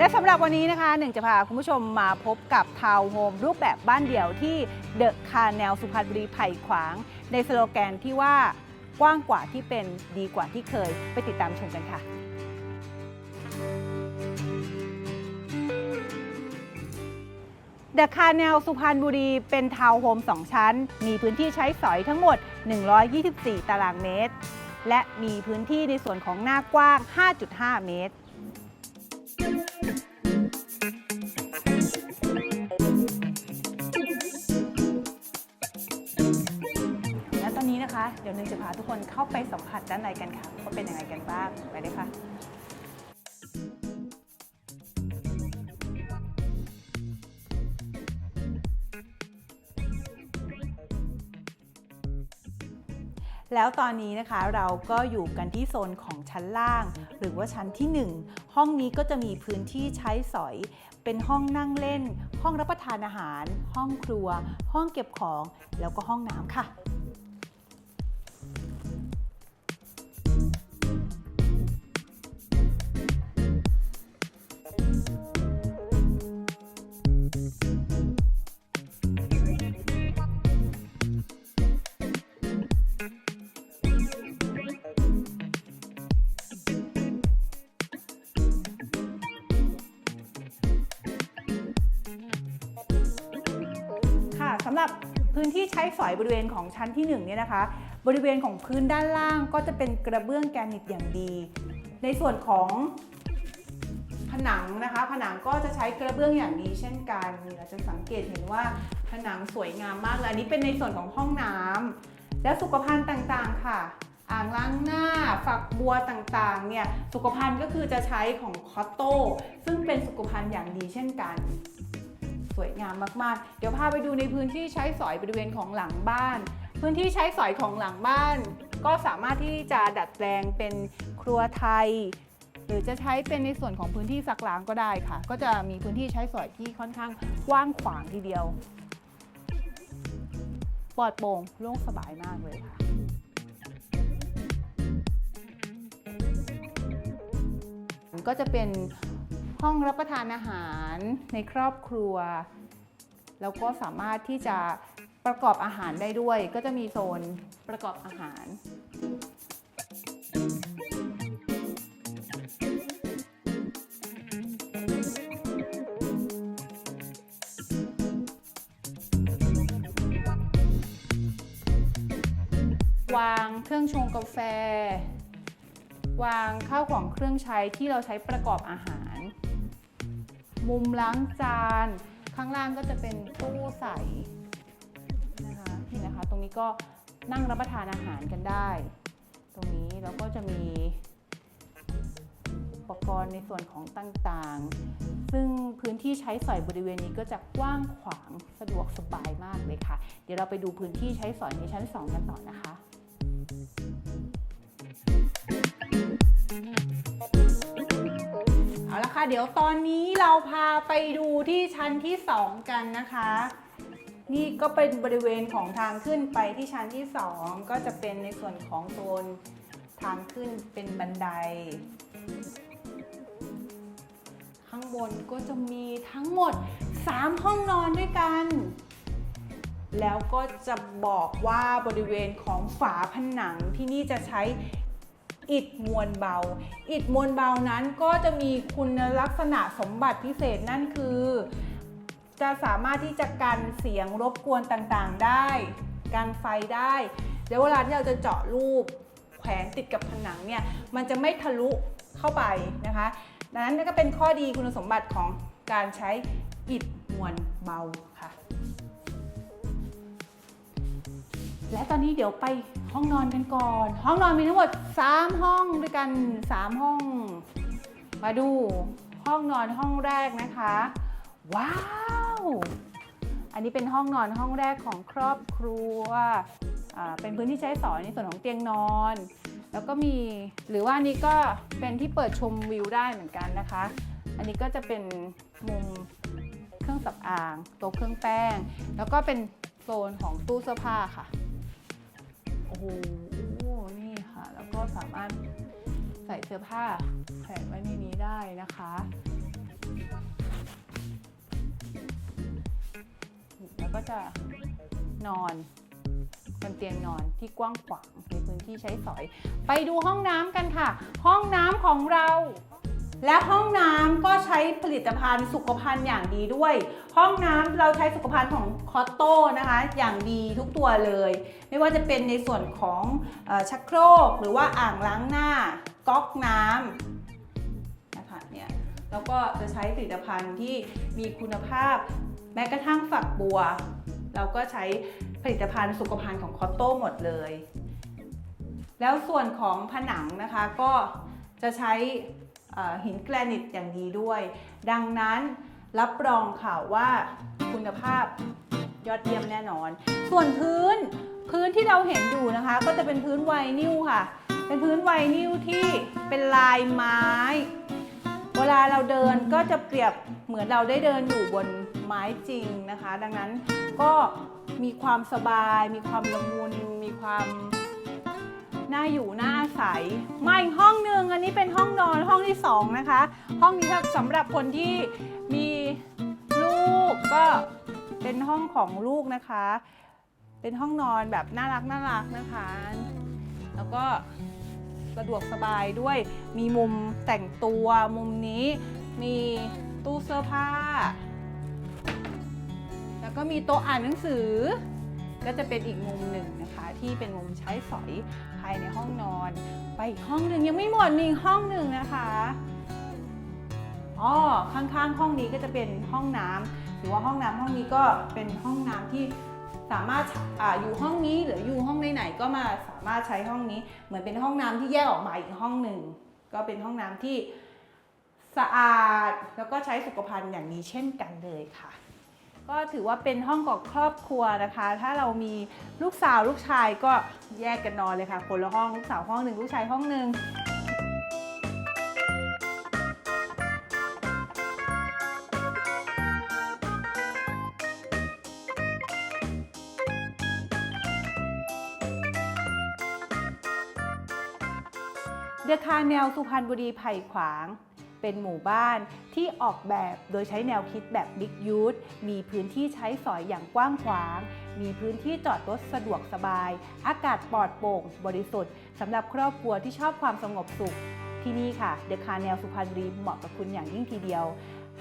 และสำหรับวันนี้นะคะหนึ่งจะพาคุณผู้ชมมาพบกับทาวน์โฮมรูปแบบบ้านเดี่ยวที่เดอะคาแนลสุพรรณบุรีไผ่ขวาง ในสโลแกนที่ว่ากว้างกว่าที่เป็นดีกว่าที่เคยไปติดตามชมกันค่ะ เดอะคาแนลสุพรรณบุรีเป็นทาวน์โฮม2ชั้น มีพื้นที่ใช้สอยทั้งหมด 124 ตารางเมตร และมีพื้นที่ในส่วนของหน้ากว้าง 5.5 เมตร ดี๋ยวนึงจะพาทุกคนเข้าไปสัมผัสด้านในกันค่ะว่าเป็นยังไงกันบ้างไปเลยค่ะแล้วตอนนี้นะคะเราก็อยู่กันที่โซนของชั้นล่าง หรือว่าชั้นที่ 1 ห้องนี้ก็จะมีพื้นที่ใช้สอย เป็นห้องนั่งเล่น ห้องรับประทานอาหาร ห้องครัว ห้องเก็บของ แล้วก็ห้องน้ำค่ะค่ะ พื้นที่ใช้สอยบริเวณของชั้นที่1เนี่ยนะคะ บริเวณของพื้นด้านล่างก็จะเป็นกระเบื้องแกรนิตอย่างดี ในส่วนของผนังนะคะ ผนังก็จะใช้กระเบื้องอย่างดีเช่นกันเราจะสังเกตเห็นว่าผนังสวยงามมากเลยอันนี้เป็นในส่วนของห้องน้ำและสุขภัณฑ์ต่างๆค่ะ อ่างล้างหน้าฝักบัวต่างๆเนี่ยสุขภัณฑ์ก็คือจะใช้ของคอตโต้ซึ่งเป็นสุขภัณฑ์อย่างดีเช่นกัน สวยงามมากๆ เดี๋ยวพาไปดูในพื้นที่ใช้สอยบริเวณของหลังบ้าน พื้นที่ใช้สอยของหลังบ้าน ก็สามารถที่จะดัดแปลงเป็นครัวไทย หรือจะใช้เป็นในส่วนของพื้นที่ซักล้างก็ได้ค่ะ ก็จะมีพื้นที่ใช้สอยที่ค่อนข้างกว้างขวางทีเดียว ปลอดโปร่งโล่งสบายมากเลยค่ะก็จะเป็น ห้องรับประทานอาหารในครอบครัว แล้วก็สามารถที่จะประกอบอาหารได้ด้วย ก็จะมีโซนประกอบอาหาร วางเครื่องชงกาแฟ วางข้าวของเครื่องใช้ที่เราใช้ประกอบอาหาร มุมล้างจาน ข้างล่างก็จะเป็นตู้ใสนะคะนี่นะคะ ตรงนี้ก็นั่งรับประทานอาหารกันได้ ตรงนี้แล้วก็จะมีอุปกรณ์ในส่วนของต่างๆ ซึ่งพื้นที่ใช้สอยบริเวณนี้ก็จะกว้างขวางสะดวกสบายมากเลยค่ะ เดี๋ยวเราไปดูพื้นที่ใช้สอยในชั้น 2 กันต่อนะคะเอาละค่ะ เดี๋ยวตอนนี้เราพาไปดูที่ชั้นที่ 2 กันนะคะ นี่ก็เป็นบริเวณของทางขึ้นไปที่ชั้นที่ 2 ก็จะเป็นในส่วนของโซนทางขึ้นเป็นบันได ข้างบนก็จะมีทั้งหมด 3 ห้องนอนด้วยกัน แล้วก็จะบอกว่าบริเวณของฝาผนังที่นี่จะใช้ อิฐมวลเบา อิฐมวลเบานั้นก็จะมีคุณลักษณะสมบัติพิเศษนั่นคือ จะสามารถที่จะกันเสียงรบกวนต่างๆได้ กันไฟได้ แล้วเวลาที่เราจะเจาะรูปแขวนติดกับผนังเนี่ย มันจะไม่ทะลุเข้าไปนะคะดังนั้นก็เป็นข้อดีคุณสมบัติของการใช้อิฐมวลเบาค่ะ และตอนนี้เดี๋ยวไปห้องนอนกันก่อน ห้องนอนมีทั้งหมด 3 ห้องด้วยกัน 3 ห้อง มาดูห้องนอนห้องแรกนะคะ ว้าว อันนี้เป็นห้องนอนห้องแรกของครอบครัว เป็นพื้นที่ใช้สอยในส่วนของเตียงนอน แล้วก็มีหรือว่านี้ก็เป็นที่เปิดชมวิวได้เหมือนกันนะคะ อันนี้ก็จะเป็นมุมเครื่องสำอางโต๊ะเครื่องแป้ง แล้วก็เป็นโซนของตู้เสื้อผ้าค่ะ หนี่ค่ะ แล้วก็สามารถใส่เสื้อผ้าแขวนไว้ในนี้ได้นะคะแล้วก็จะนอนบนเตียงนอนที่กว้างขวางในพื้นที่ใช้สอย ไปดูห้องน้ำกันค่ะ ห้องน้ำของเรา และห้องน้ำก็ใช้ผลิตภัณฑ์สุขภัณฑ์อย่างดีด้วย ห้องน้ำเราใช้สุขภัณฑ์ของคอตโต้นะคะ อย่างดีทุกตัวเลย ไม่ว่าจะเป็นในส่วนของอชักโครก หรือว่าอ่างล้างหน้าก๊อกน้ำนะคะเนี่ยแล้วก็จะใช้ผลิตภัณฑ์ที่มีคุณภาพ แม้กระทั่งฝักบัว เราก็ใช้ผลิตภัณฑ์สุขภัณฑ์ของคอตโต้หมดเลย แล้วส่วนของผนังนะคะก็จะใช้ หินแกรนิตอย่างดีด้วย ดังนั้นรับรองค่ะว่าคุณภาพยอดเยี่ยมแน่นอน ส่วนพื้นพื้นที่เราเห็นอยู่นะคะ ก็จะเป็นพื้นไวนิลค่ะ เป็นพื้นไวนิลที่เป็นลายไม้ เวลาเราเดินก็จะเปรียบเหมือนเราได้เดินอยู่บนไม้จริงนะคะ ดังนั้นก็มีความสบาย มีความละมุนมีความ น่าอยู่น่าอาศัยมาอีกห้องหนึ่งอันนี้เป็นห้องนอนห้องที่สองนะคะ ห้องนี้สำหรับคนที่มีลูกก็เป็นห้องของลูกนะคะ เป็นห้องนอนแบบน่ารักน่ารักนะคะ แล้วก็สะดวกสบายด้วยมีมุมแต่งตัวมุมนี้มีตู้เสื้อผ้า แล้วก็มีโต๊ะอ่านหนังสือ ก็จะเป็นอีกมุมหนึ่งนะคะ ที่เป็นมุมใช้สอยภายในห้องนอน ไปอีกห้องหนึ่งยังไม่หมดมีอีกห้องหนึ่งนะคะอ๋อข้างๆ ห้องนี้ก็จะเป็นห้องน้ำหรือว่าห้องน้ำห้องนี้ก็เป็นห้องน้ำที่สามารถออยู่ห้องนี้หรืออยู่ห้องไหนๆก็มาสามารถใช้ห้องนี้ เหมือนเป็นห้องน้ำที่แยกออกมาอีกห้องหนึ่งก็เป็นห้องน้ำที่สะอาดแล้วก็ใช้สุขภัณฑ์อย่างนี้เช่นกันเลยค่ะ ก็ถือว่าเป็นห้องของครอบครัวนะคะ ถ้าเรามีลูกสาวลูกชายก็แยกกันนอนเลยค่ะ คนละห้องลูกสาวห้องหนึ่งลูกชายห้องหนึ่งเดอะคาแนวสุพรรณบุรีไผ่ขวาง เป็นหมู่บ้านที่ออกแบบโดยใช้แนวคิดแบบบิ๊กยูทมีพื้นที่ใช้สอยอย่างกว้างขวาง มีพื้นที่จอดรถสะดวกสบาย อากาศปลอดโปร่งบริสุทธิ์สำหรับครอบครัวที่ชอบความสงบสุข ที่นี่ค่ะเดอะคาแนวสุพรรณบุรีเหมาะกับคุณอย่างยิ่งทีเดียว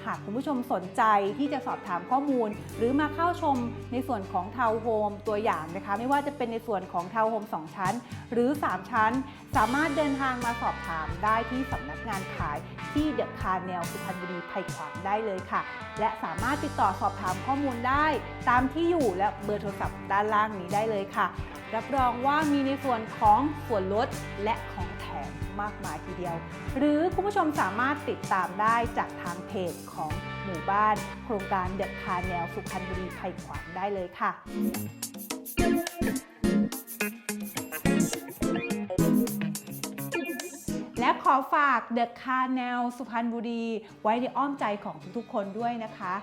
หากคุณผู้ชมสนใจที่จะสอบถามข้อมูล หรือมาเข้าชมในส่วนของทาวน์โฮมตัวอย่างนะคะ ไม่ว่าจะเป็นในส่วนของทาวน์โฮม2 ชั้น หรือ 3 ชั้น สามารถเดินทางมาสอบถามได้ที่สำนักงานขายที่เดอะคารแนลสุพรรณบุรีไผ่ขวางได้เลยค่ะ และสามารถติดต่อสอบถามข้อมูลได้ ตามที่อยู่และเบอร์โทรศัพท์ด้านล่างนี้ได้เลยค่ะ รับรองว่ามีในส่วนของส่วนลดและของ แถมมากมายทีเดียว หรือคุณผู้ชมสามารถติดตามได้จากทางเพจของหมู่บ้าน โครงการเดอะคาแนลสุพรรณบุรีไผ่ขวางได้เลยค่ะและขอฝากเดอะคาแนลสุพรรณบุรี ไว้ในอ้อมใจของทุกๆคนด้วยนะคะ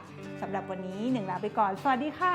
สำหรับวันนี้หนึ่งลาไปก่อน สวัสดีค่ะ